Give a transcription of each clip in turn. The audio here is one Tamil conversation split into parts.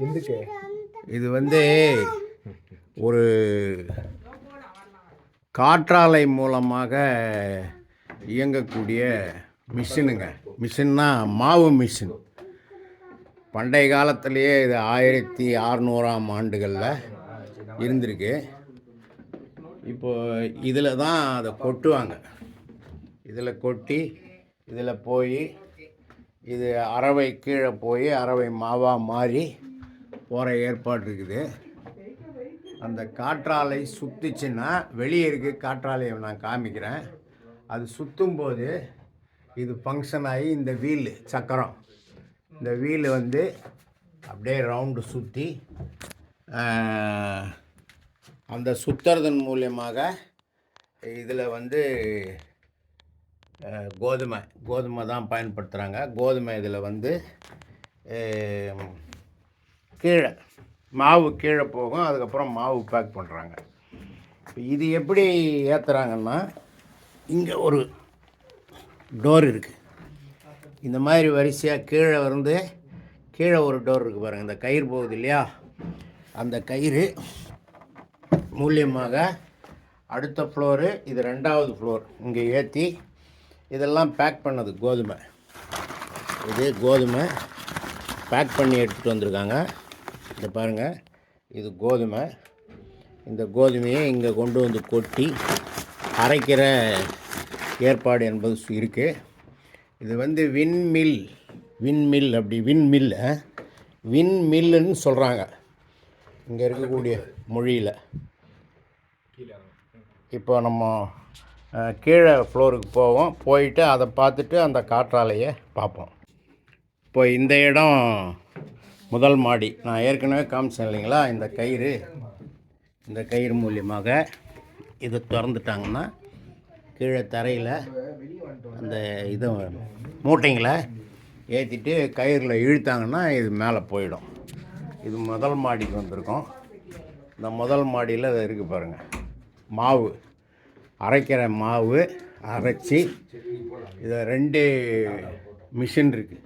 ఎందుకే இது வந்து ஒரு காற்றாலை மூலமாக இயங்கக்கூடிய மிஷினுங்க மிஷின்னா மாவு மிஷின் பண்டைய காலத்திலேயே இது ஆயிரத்தி அறநூறாம் ஆண்டுகளில் இருந்திருக்கு இப்போ இதில் தான் அதை கொட்டுவாங்க இதில் கொட்டி இதில் போய் இது அரவை கீழே போய் அரவை மாவாக மாறி போகிற ஏற்பாடு இருக்குது. அந்த காற்றாலை சுற்றுச்சுன்னா வெளியே இருக்க. காற்றாலையை நான் காமிக்கிறேன். அது சுற்றும்போது இது ஃபங்க்ஷன் ஆகி இந்த வீல் சக்கரம். இந்த வீல் வந்து அப்படியே ரவுண்டு சுற்றி அந்த சுற்றுறதன் மூலியமாக இதில் வந்து கோதுமை கோதுமை தான் பயன்படுத்துகிறாங்க கோதுமை இதில் வந்து கீழே மாவு கீழே போகும் அதுக்கப்புறம் மாவு பேக் பண்ணுறாங்க இப்போ இது எப்படி ஏற்றுறாங்கன்னா இங்கே ஒரு டோர் இருக்குது இந்த மாதிரி வரிசையாக கீழே வந்து கீழே ஒரு டோர் இருக்குது பாருங்கள் இந்த கயிறு போகுது இல்லையா? அந்த கயிறு மூலியமாக அடுத்த ஃப்ளோரு இது ரெண்டாவது ஃப்ளோர் இங்கே ஏற்றி இதெல்லாம் பேக் பண்ணது கோதுமை. இது கோதுமை பேக் பண்ணி எடுத்துகிட்டு வந்திருக்காங்க. இந்த பாருங்கள் இது கோதுமை. இந்த கோதுமையை இங்கே கொண்டு வந்து கொட்டி அரைக்கிற ஏற்பாடு என்பது இருக்குது இது வந்து விண்மில் விண்மில் அப்படி விண்மில் விண்மில்லுன்னு சொல்கிறாங்க இங்கே இருக்கக்கூடிய மொழியில். இப்போ நம்ம கீழே ஃப்ளோருக்கு போவோம். போயிட்டு அதை பார்த்துட்டு அந்த காற்றாலையை பார்ப்போம். இப்போ இந்த இடம் முதல் மாடி. நான் ஏற்கனவே காமிச்சேன் இல்லைங்களா? இந்த கயிறு இந்த கயிறு மூலியமாக இதை திறந்துட்டாங்கன்னா கீழே தரையில் அந்த இதை மூட்டைங்களை ஏற்றிட்டு கயிறில் இழுத்தாங்கன்னா இது மேலே போயிடும். இது முதல் மாடிக்கு வந்திருக்கோம். இந்த முதல் மாடியில் அது இருக்குது பாருங்கள் மாவு அரைக்கிற மாவு அரைச்சி இதை ரெண்டு மிஷின் இருக்குது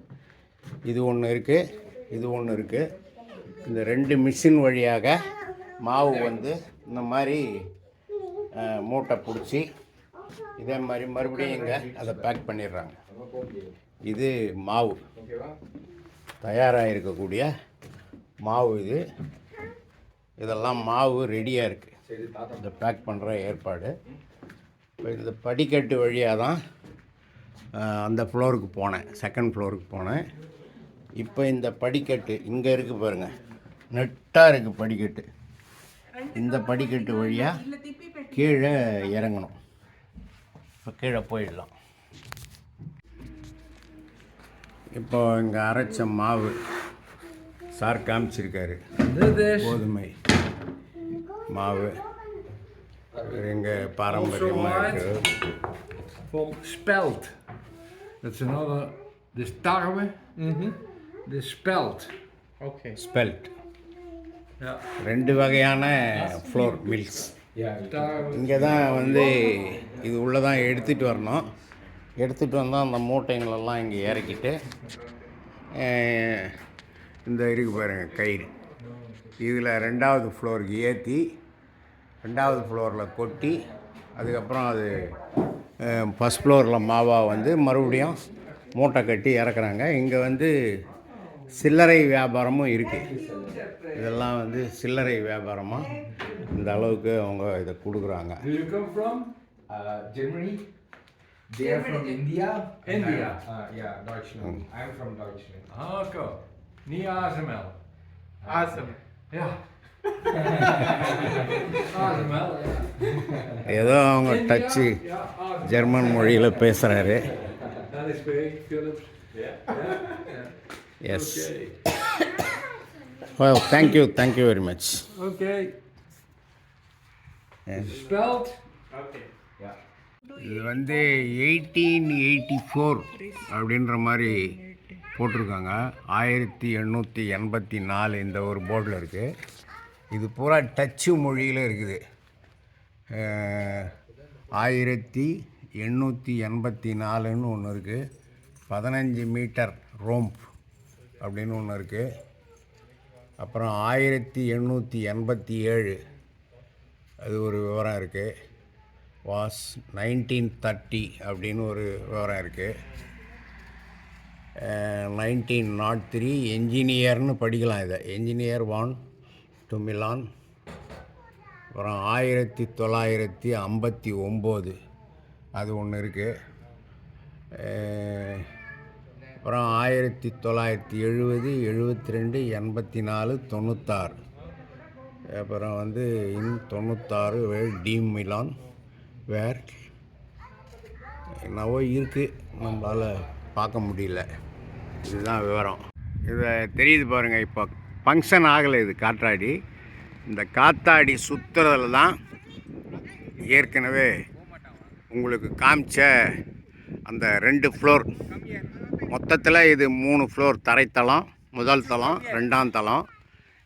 இது ஒன்று இருக்குது இது ஒன்று இருக்குது இந்த ரெண்டு மிஷின் வழியாக மாவு வந்து இந்த மாதிரி மூட்டை பிடிச்சி இதே மாதிரி மறுபடியும் இங்கே அதை பேக் பண்ணிடுறாங்க. இது மாவு. தயாராக இருக்கக்கூடிய மாவு இது. இதெல்லாம் மாவு ரெடியாக இருக்குது இந்த பேக் பண்ணுற ஏற்பாடு. இப்போ இந்த படிக்கட்டு வழியாக தான் அந்த ஃப்ளோருக்கு போனேன். செகண்ட் ஃப்ளோருக்கு போனேன். இப்போ இந்த படிக்கட்டு இங்கே இருக்குது பாருங்கள் நெட்டாக இருக்குது படிக்கட்டு. இந்த படிக்கட்டு வழியாக கீழே இறங்கணும். இப்போ கீழே போயிடலாம். இப்போ இங்கே அரைச்ச மாவு சார் காமிச்சிருக்காரு. கோதுமை மாவு. எங்கள் பாரம்பரியமாக இருக்குது spelt. Dat another. Dit is tarwe. Dit is spelt. Oké. Spelt. ரெண்டு வகையான ஃப்ளோர் மில்ஸ். இங்கே தான் வந்து இது உள்ளே தான் எடுத்துகிட்டு வரணும் எடுத்துகிட்டு வந்தால் அந்த மூட்டைங்களெல்லாம் இங்கே இறக்கிட்டு இந்த இருக்கு பாருங்க கயிறு இதில் ரெண்டாவது ஃப்ளோருக்கு ஏற்றி ரெண்டாவது ஃப்ளோரில் கொட்டி அதுக்கப்புறம் அது ஃபஸ்ட் ஃப்ளோரில் மாவா வந்து மறுபடியும் மூட்டை கட்டி இறக்குறாங்க இங்கே வந்து சில்லறை வியாபாரமும் இருக்குது இதெல்லாம் வந்து சில்லறை வியாபாரமாக இந்த அளவுக்கு அவங்க இதை கொடுக்குறாங்க Do you come from? Uh, Germany. They are from India. India. Uh, yeah, Deutschland. I'm from Deutschland. Ah, oké. Niet ASML. Awesome. Ja. ASML, ja. ஏதோ அவங்க டச்சு. ஜெர்மன் மொழியில் பேசுகிறாரு. Yes. Oh thank you thank you very much. Yeah. இது வந்து எயிட்டீன் எயிட்டி ஃபோர் அப்படின்ற மாதிரி போட்டிருக்காங்க. ஆயிரத்தி எண்ணூற்றி எண்பத்தி நாலு இந்த ஒரு போர்டில் இருக்குது இது பூரா டச்சு மொழியில் இருக்குது. ஆயிரத்தி எண்ணூற்றி எண்பத்தி நாலுன்னு ஒன்று இருக்குது பதினஞ்சு மீட்டர் ரோம்ப். அப்படின்னு ஒன்று இருக்குது அப்புறம் ஆயிரத்தி எண்ணூற்றி எண்பத்தி ஏழு அது ஒரு விவரம் இருக்குது வாஸ் நைன்டீன் தேர்ட்டி அப்படின்னு ஒரு விவரம் இருக்குது நைன்டீன் நாட் த்ரீ என்ஜினியர்னு படிக்கலாம் இதை. என்ஜினியர் வான் டு மிலான். அப்புறம் ஆயிரத்தி தொள்ளாயிரத்தி ஐம்பத்தி ஒம்பது அது ஒன்று இருக்குது அப்புறம் ஆயிரத்தி தொள்ளாயிரத்தி எழுபது எழுபத்தி ரெண்டு எண்பத்தி நாலு தொண்ணூத்தாறு. அப்புறம் வந்து இன் தொண்ணூத்தாறு வேர் டீம் மிலான் வேர் என்னவோ இருக்குது நம்மளால் பார்க்க முடியல. இதுதான் விவரம். இதை தெரியுது பாருங்கள் இப்போ ஃபங்க்ஷன் ஆகலை இது காற்றாடி. இந்த காத்தாடி சுற்றுறதுல தான் ஏற்கனவே உங்களுக்கு காமிச்ச அந்த ரெண்டு ஃப்ளோர் மொத்தத்தில் இது மூணு ஃப்ளோர் தரைத்தளம் முதல் தளம் ரெண்டாம் தளம்.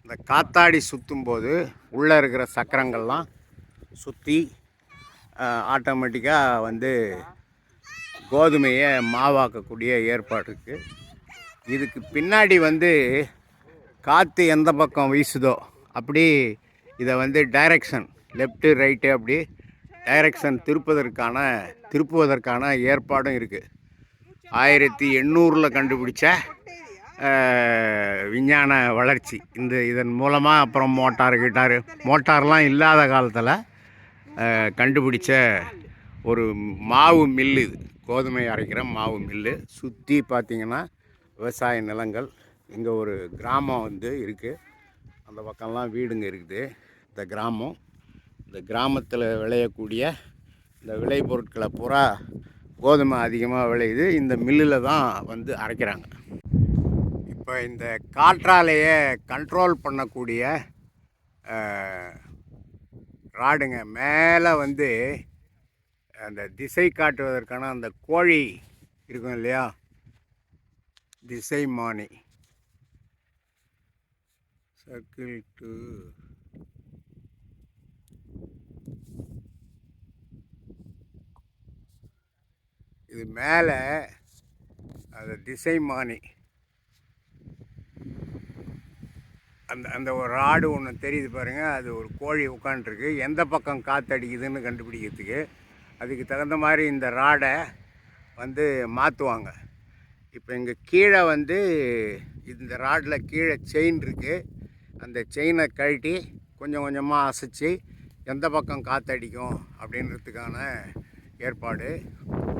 இந்த காத்தாடி சுற்றும்போது உள்ளே இருக்கிற சக்கரங்கள்லாம் சுற்றி ஆட்டோமேட்டிக்காக வந்து கோதுமையை மாவாக்கக்கூடிய ஏற்பாடு இருக்குது இதுக்கு பின்னாடி வந்து காற்று எந்த பக்கம் வீசுதோ அப்படி இதை வந்து டைரக்ஷன் லெஃப்ட்டு ரைட்டு அப்படி டைரக்ஷன் திருப்பதற்கான திருப்புவதற்கான ஏற்பாடும் இருக்குது ஆயிரத்தி எண்ணூறில் கண்டுபிடிச்ச விஞ்ஞான வளர்ச்சி. இந்த இதன் மூலமாக அப்புறம் மோட்டார் கிட்டார் மோட்டார்லாம் இல்லாத காலத்தில் கண்டுபிடிச்ச ஒரு மாவு மில்லு இது. கோதுமை அரைக்கிற மாவு மில்லு. சுற்றி பார்த்திங்கன்னா விவசாய நிலங்கள். இங்கே ஒரு கிராமம் வந்து இருக்குது அந்த பக்கம்லாம் வீடுங்க இருக்குது. இந்த கிராமம். இந்த கிராமத்தில் விளையக்கூடிய இந்த விளைபொருட்களை பூரா கோதுமை அதிகமாக விளையுது. இந்த மில்லில் தான் வந்து அரைக்கிறாங்க. இப்போ இந்த காற்றாலையை கண்ட்ரோல் பண்ணக்கூடிய ராடுங்க மேலே வந்து அந்த திசை காட்டுவதற்கான அந்த கோழி இருக்கும் இல்லையா? திசை மானி. சர்க்கிள் டூ இது மேலே அந்த திசை மானி. அந்த அந்த ஒரு ராடு ஒன்று தெரியுது பாருங்கள் அது ஒரு கோழி உட்காண்ட்ருக்கு எந்த பக்கம் காற்றடிக்குதுன்னு கண்டுபிடிக்கிறதுக்கு அதுக்கு தகுந்த மாதிரி இந்த ராடை வந்து மாற்றுவாங்க இப்போ இங்கே கீழே வந்து இந்த ராடில் கீழே செயின் இருக்குது அந்த செயினை கழட்டி கொஞ்சம் கொஞ்சமாக அசைச்சு எந்த பக்கம் காற்றடிக்கும் அப்படின்றதுக்கான ஏற்பாடு.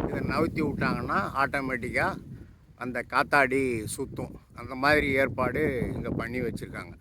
இதை நவுத்தி விட்டாங்கன்னா ஆட்டோமேட்டிக்காக அந்த காத்தாடி சுற்றும் அந்த மாதிரி ஏற்பாடு இங்கே பண்ணி வச்சுருக்காங்க.